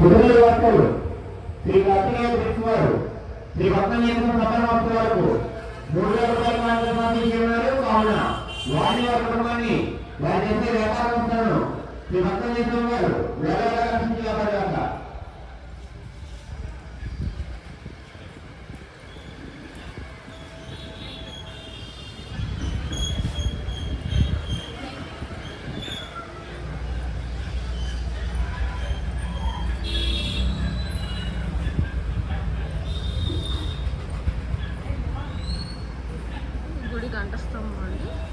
కుటుంబ వర్తలు శ్రీ రత్నయ్య బ్రిక్స్ వారు శ్రీ భక్తనేశ్వర సంబరమస్తు వరకు మూడు వేల రూపాయల మార్గం అందించి ఉన్నారు కావున వారి వారి కుటుంబాన్ని వారి చేసే వ్యాపారం సంస్థలను శ్రీ భక్తనేశ్వర వారు వేల రక్షించి కాపాడగాక గుడి from Mali.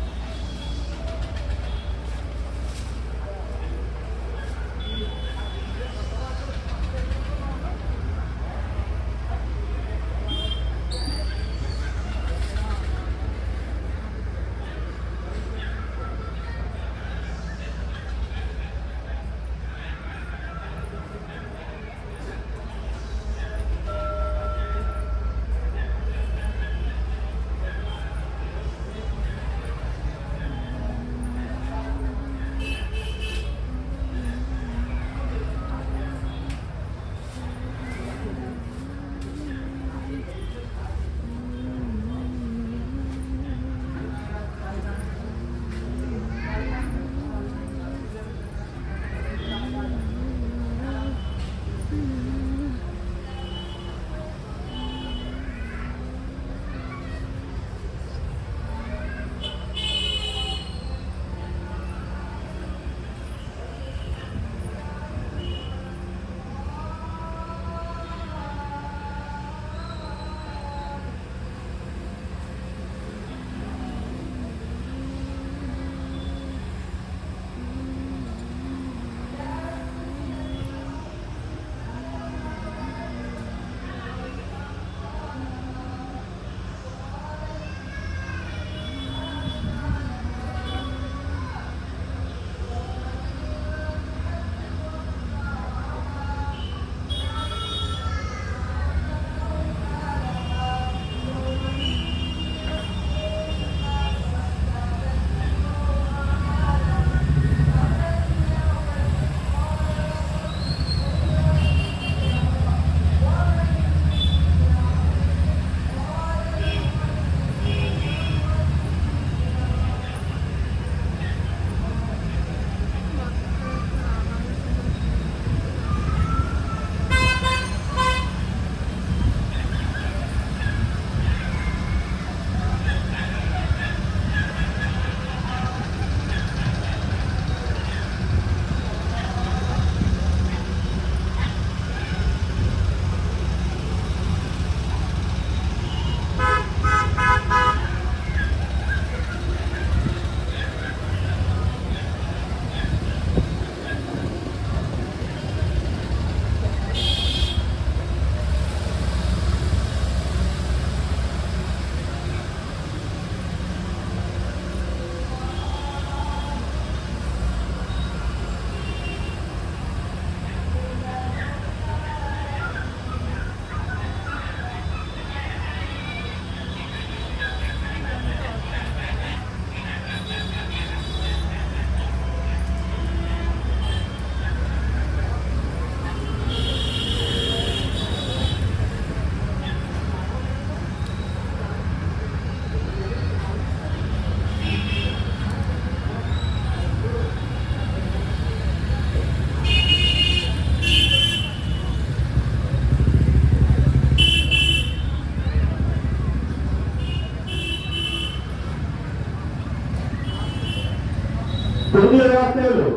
అండి కుటుంబ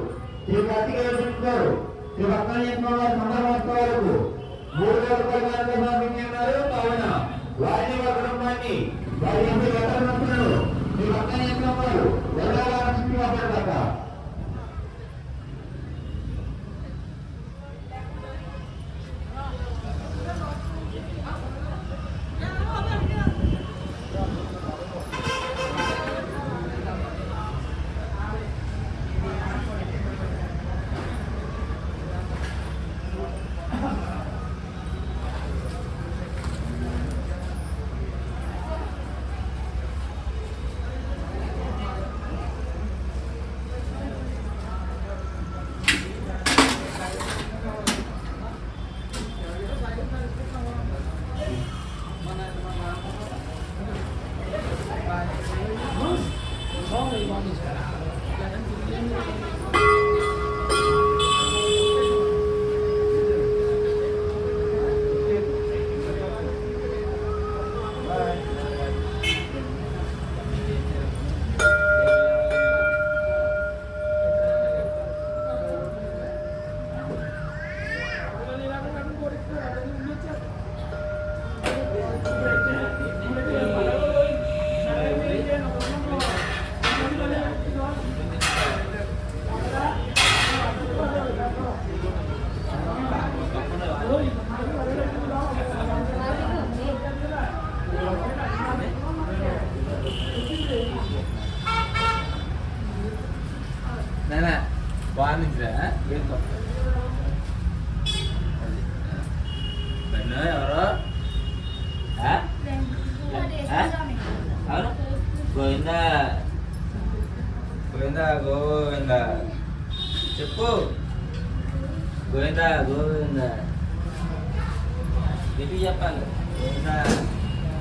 ఈ శ్రీ కార్తికేయ బ్రిక్స్ వారు శ్రీ భక్తనేశ్వర వరకు మూడు వేల రూపాయల మార్గం అందించి కావున వారి వారి కుటుంబాన్ని వారి చేసే Tommy's been out. ఆ? బన్ను ఎవరు ఆ? ఆ? అవును గోవిందా గోవిందా గోవిందా చెప్పు గోవిందా గోవిందా చెప్పాలి గోవిందా